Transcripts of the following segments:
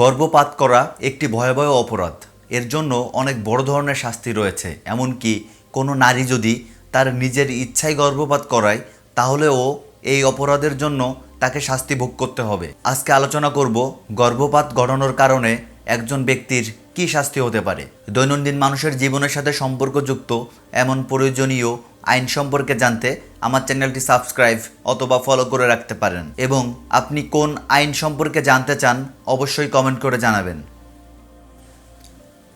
গর্ভপাত করা একটি ভয়াবহ অপরাধ। এর জন্য অনেক বড় ধরনের শাস্তি রয়েছে, এমনকি কোনো নারী যদি তার নিজের ইচ্ছায় গর্ভপাত করায়, তাহলেও এই অপরাধের জন্য তাকে শাস্তি ভোগ করতে হবে। আজকে আলোচনা করব গর্ভপাত ঘটানোর কারণে একজন ব্যক্তির কি শাস্তি হতে পারে। দৈনন্দিন মানুষের জীবনের সাথে সম্পর্কযুক্ত, এমন প্রয়োজনীয় আইন সম্পর্কে জানতে আমার চ্যানেলটি সাবস্ক্রাইব অথবা ফলো করে রাখতে পারেন। এবং আপনি কোন আইন সম্পর্কে জানতে চান, অবশ্যই কমেন্ট করে জানাবেন।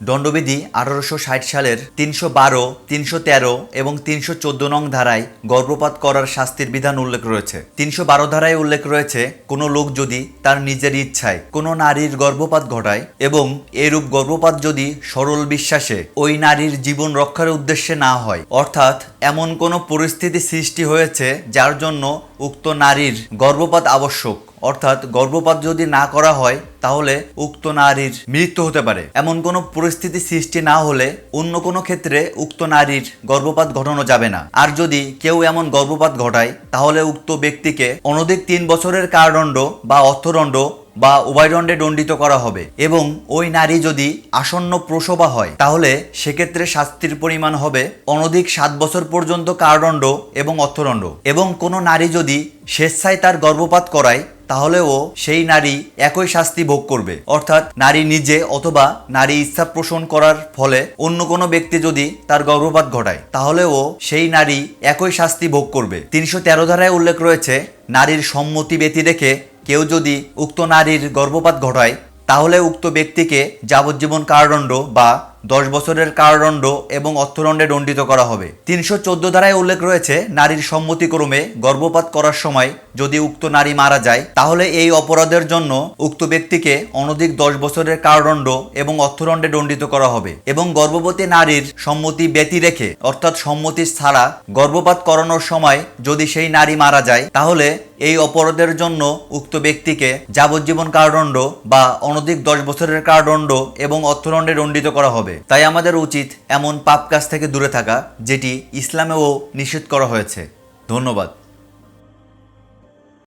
দণ্ডবিধি আঠারোশো ষাট সালের তিনশো বারো, তিনশো তেরো এবং তিনশো চোদ্দ নং ধারায় গর্ভপাত করার শাস্তির বিধান উল্লেখ রয়েছে। তিনশো বারো ধারায় উল্লেখ রয়েছে, কোনো লোক যদি তার নিজের ইচ্ছায় কোনো নারীর গর্ভপাত ঘটায় এবং এরূপ গর্ভপাত যদি সরল বিশ্বাসে ওই নারীর জীবন রক্ষার উদ্দেশ্যে না হয়, অর্থাৎ এমন কোনো পরিস্থিতি সৃষ্টি হয়েছে যার জন্য উক্ত নারীর গর্ভপাত আবশ্যক। অর্থাৎ গর্ভপাত যদি না করা হয়, তাহলে উক্ত নারীর মৃত্যু হতে পারে। এমন কোনো পরিস্থিতি সৃষ্টি না হলে অন্য কোনো ক্ষেত্রে উক্ত নারীর গর্ভপাত ঘটানো যাবে না। আর যদি কেউ এমন গর্ভপাত ঘটায়, তাহলে উক্ত ব্যক্তিকে অনধিক তিন বছরের কারাদণ্ড বা অর্থদণ্ড বা উভয়দণ্ডে দণ্ডিত করা হবে। এবং ওই নারী যদি আসন্ন প্রসবা হয়, তাহলে সেক্ষেত্রে শাস্তির পরিমাণ হবে অনধিক সাত বছর পর্যন্ত কারাদণ্ড এবং অর্থদণ্ড। এবং কোনো নারী যদি স্বেচ্ছায় তার গর্ভপাত করায় তাহলেও সেই নারী একই শাস্তি ভোগ করবে। অর্থাৎ নারী নিজে অথবা নারী ইচ্ছা পোষণ করার ফলে অন্য কোনো ব্যক্তি যদি তার গর্ভপাত ঘটায়, তাহলেও সেই নারী একই শাস্তি ভোগ করবে। তিনশো তেরো ধারায় উল্লেখ রয়েছে, নারীর সম্মতি ব্যতি রেখে কেউ যদি উক্ত নারীর গর্ভপাত ঘটায়, তাহলে উক্ত ব্যক্তিকে যাবজ্জীবন কারাদণ্ড বা দশ বছরের কারাদণ্ড এবং অর্থদণ্ডে দণ্ডিত করা হবে। তিনশো চোদ্দ ধারায় উল্লেখ রয়েছে, নারীর সম্মতিক্রমে গর্ভপাত করার সময় যদি উক্ত নারী মারা যায়, তাহলে এই অপরাধের জন্য উক্ত ব্যক্তিকে অনধিক দশ বছরের কারাদণ্ড এবং অর্থদণ্ডে দণ্ডিত করা হবে এবং গর্ভবতী নারীর সম্মতি ব্যতি রেখে, অর্থাৎ সম্মতি ছাড়া গর্ভপাত করানোর সময় যদি সেই নারী মারা যায়, তাহলে এই অপরাধের জন্য উক্ত ব্যক্তিকে যাবজ্জীবন কারাদণ্ড বা অনধিক দশ বছরের কারাদণ্ড এবং অর্থদণ্ডে দণ্ডিত করা হবে। তাই আমাদের উচিত এমন পাপ কাজ থেকে দূরে থাকা, যেটি ইসলামেও নিষেধ করা হয়েছে। ধন্যবাদ।